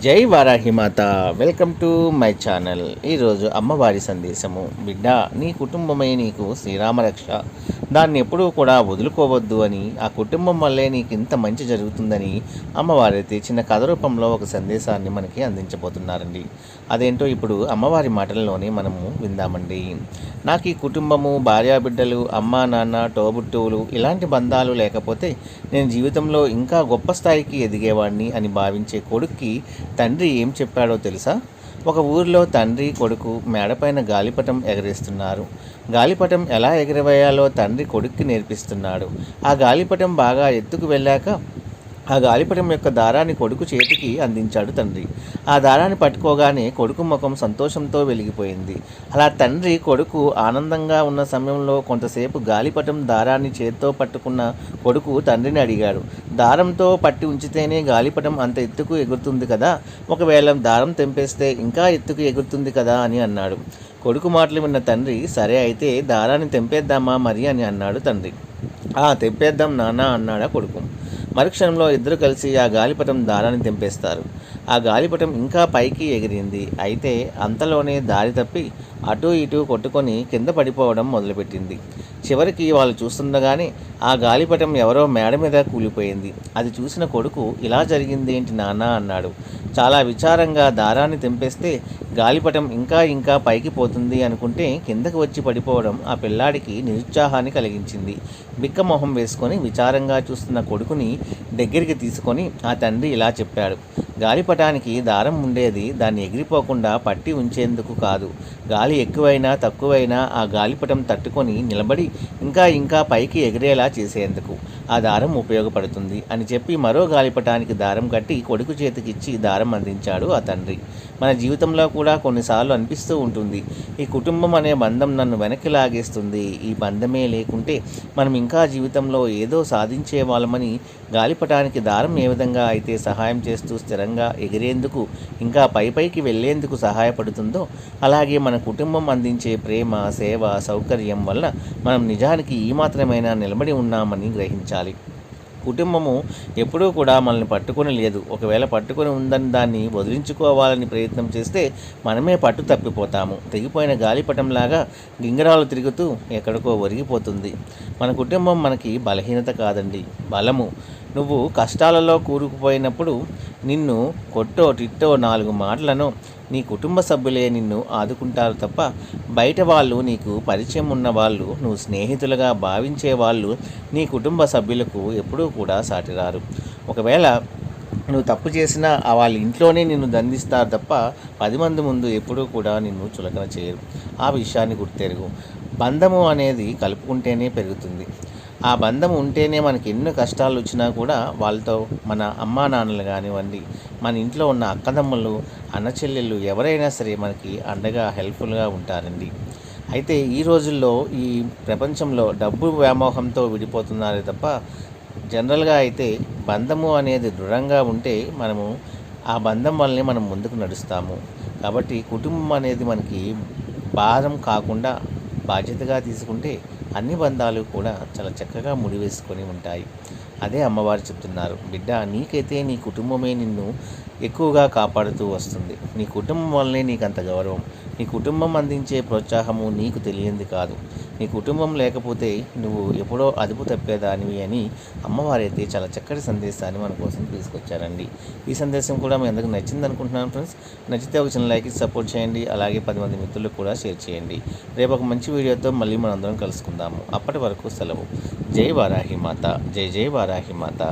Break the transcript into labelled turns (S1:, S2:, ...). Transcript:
S1: జై Varahimata welcome to my channel. ఈరోజు అమ్మవారి సందేశము. బిడ్డ నీ కుటుంబమే నీకు శ్రీరామరక్ష దాన్ని ఎప్పుడూ కూడా వదులుకోవద్దు అని ఆ కుటుంబం వల్లే నీకు ఇంత మంచి జరుగుతుందని అమ్మవారైతే చిన్న కథ రూపంలో ఒక సందేశాన్ని మనకి అందించబోతున్నారండి. అదేంటో ఇప్పుడు అమ్మవారి మాటల్లోనే మనము విందామండి. నాకు ఈ కుటుంబము భార్యాబిడ్డలు అమ్మ నాన్న తోబుట్టువులు ఇలాంటి బంధాలు లేకపోతే నేను జీవితంలో ఇంకా గొప్ప స్థాయికి ఎదిగేవాడిని అని భావించే కొడుక్కి తండ్రి ఏం చెప్పాడో తెలుసా? ఒక ఊరిలో తండ్రి కొడుకు మేడపైన గాలిపటం ఎగరేస్తున్నారు. గాలిపటం ఎలా ఎగరవేయాలో తండ్రి కొడుక్కి నేర్పిస్తున్నాడు. ఆ గాలిపటం బాగా ఎత్తుకు వెళ్ళాక ఆ గాలిపటం యొక్క దారాన్ని కొడుకు చేతికి అందించాడు తండ్రి. ఆ దారాన్ని పట్టుకోగానే కొడుకు ముఖం సంతోషంతో వెలిగిపోయింది. అలా తండ్రి కొడుకు ఆనందంగా ఉన్న సమయంలో కొంతసేపు గాలిపటం దారాన్ని చేత్తో పట్టుకున్న కొడుకు తండ్రిని అడిగాడు. దారంతో పట్టి ఉంచితేనే గాలిపటం అంత ఎత్తుకు ఎగురుతుంది కదా? ఒకవేళ దారం తెంపేస్తే ఇంకా ఎత్తుకు ఎగురుతుంది కదా అని అన్నాడు. కొడుకు మాటలు విన్న తండ్రి సరే అయితే దారాన్ని తెంపేద్దామా మరి అని అన్నాడు తండ్రి. ఆ తెంపేద్దాం నాన్న అన్నాడా కొడుకు. మరుక్షణంలో ఇద్దరు కలిసి ఆ గాలిపటం దారాన్ని తెంపేస్తారు. ఆ గాలిపటం ఇంకా పైకి ఎగిరింది. అయితే అంతలోనే దారి తప్పి అటు ఇటు కొట్టుకొని కింద పడిపోవడం మొదలుపెట్టింది. చివరికి వాళ్ళు చూస్తుండగానే ఆ గాలిపటం ఎవరో మేడ మీద కూలిపోయింది. అది చూసిన కొడుకు ఇలా జరిగింది ఏంటి నాన్న? అన్నాడు. చాలా విచారంగా దారాన్ని తెంపేస్తే గాలిపటం ఇంకా ఇంకా పైకి పోతుంది అనుకుంటే కిందకు వచ్చి పడిపోవడం ఆ పిల్లాడికి నిరుత్సాహాన్ని కలిగించింది. బిక్క మొహం వేసుకొని విచారంగా చూస్తున్న కొడుకుని దగ్గరికి తీసుకొని ఆ తండ్రి ఇలా చెప్పాడు. గాలిపటానికి దారం ఉండేది దాన్ని ఎగిరిపోకుండా పట్టి ఉంచేందుకు కాదు. గాలి ఎక్కువైనా తక్కువైనా ఆ గాలిపటం తట్టుకొని నిలబడి ఇంకా ఇంకా పైకి ఎగిరేలా చేసేందుకు ఆ దారం ఉపయోగపడుతుంది అని చెప్పి మరో గాలిపటానికి దారం కట్టి కొడుకు చేతికిచ్చి దారం అందించాడు ఆ తండ్రి. మన జీవితంలో కూడా కొన్నిసార్లు అనిపిస్తూ ఉంటుంది ఈ కుటుంబం అనే బంధం నన్ను వెనక్కి లాగేస్తుంది ఈ బంధమే లేకుంటే మనం ఇంకా జీవితంలో ఏదో సాధించే వాళ్ళమని గాలిపటానికి దారం ఏ విధంగా అయితే సహాయం చేస్తూ స్థిరంగా ఎగిరేందుకు ఇంకా పై పైకి వెళ్ళేందుకు సహాయపడుతుందో అలాగే మన కుటుంబం అందించే ప్రేమ సేవ సౌకర్యం వల్ల మనం నిజానికి ఈ మాత్రమైనా నిలబడి ఉన్నామని గ్రహించాలి. కుటుంబము ఎప్పుడూ కూడా మనల్ని పట్టుకొని లేదు. ఒకవేళ పట్టుకొని ఉందని దాన్ని వదిలించుకోవాలని ప్రయత్నం చేస్తే మనమే పట్టు తప్పిపోతాము. తెగిపోయిన గాలిపటంలాగా గింగరాలు తిరుగుతూ ఎక్కడికో ఒరిగిపోతుంది. మన కుటుంబం మనకి బలహీనత కాదండి. బలము. నువ్వు కష్టాలలో కూరుకుపోయినప్పుడు నిన్ను కొట్టో తిట్టో నాలుగు మాటలను నీ కుటుంబ సభ్యులే నిన్ను ఆదుకుంటారు తప్ప బయట వాళ్ళు నీకు పరిచయం ఉన్న వాళ్ళు నువ్వు స్నేహితులుగా భావించే వాళ్ళు నీ కుటుంబ సభ్యులకు ఎప్పుడూ కూడా సాటిరారు. ఒకవేళ నువ్వు తప్పు చేసినా వాళ్ళ ఇంట్లోనే నిన్ను దండిస్తారు తప్ప పది మంది ముందు ఎప్పుడూ కూడా నిన్ను చులకన చేయరు. ఆ విషయాన్ని గుర్తెరుగు. బంధము అనేది కలుపుకుంటేనే పెరుగుతుంది. ఆ బంధం ఉంటేనే మనకి ఎన్నో కష్టాలు వచ్చినా కూడా వాళ్ళతో మన అమ్మా నాన్నలు కానివ్వండి మన ఇంట్లో ఉన్న అక్కదమ్ములు అన్న చెల్లెళ్ళు ఎవరైనా సరే మనకి అండగా హెల్ప్ఫుల్గా ఉంటారండి. అయితే ఈ రోజుల్లో ఈ ప్రపంచంలో డబ్బు వ్యామోహంతో విడిపోతున్నారే తప్ప జనరల్గా అయితే బంధము అనేది దృఢంగా ఉంటే మనము ఆ బంధం వల్లనే మనం ముందుకు నడుస్తాము. కాబట్టి కుటుంబం అనేది మనకి భారం కాకుండా బాధ్యతగా తీసుకుంటే అన్ని బంధాలు కూడా చాలా చక్కగా ముడివేసుకొని ఉంటాయి. అదే అమ్మవారు చెప్తున్నారు బిడ్డ నీకైతే నీ కుటుంబమే నిన్ను ఎక్కువగా కాపాడుతూ వస్తుంది. నీ కుటుంబం వల్లనే నీకు అంత గౌరవం. నీ కుటుంబం అందించే ప్రోత్సాహము నీకు తెలియంది కాదు. నీ కుటుంబం లేకపోతే నువ్వు ఎప్పుడో అదుపు తప్పేదానివి అని అమ్మవారైతే చాలా చక్కటి సందేశాన్ని మన కోసం తీసుకొచ్చారండి. ఈ సందేశం కూడా మీ అందరికి నచ్చింది అనుకుంటున్నాను ఫ్రెండ్స్. నచ్చితే ఒక చిన్న లైక్ సపోర్ట్ చేయండి. అలాగే పది మంది మిత్రులకు కూడా షేర్ చేయండి. రేపు ఒక మంచి వీడియోతో మళ్ళీ మనందరం కలుసుకుందాము. అప్పటి వరకు సెలవు. జై వారాహి మాత. జై జై వారాహి మాత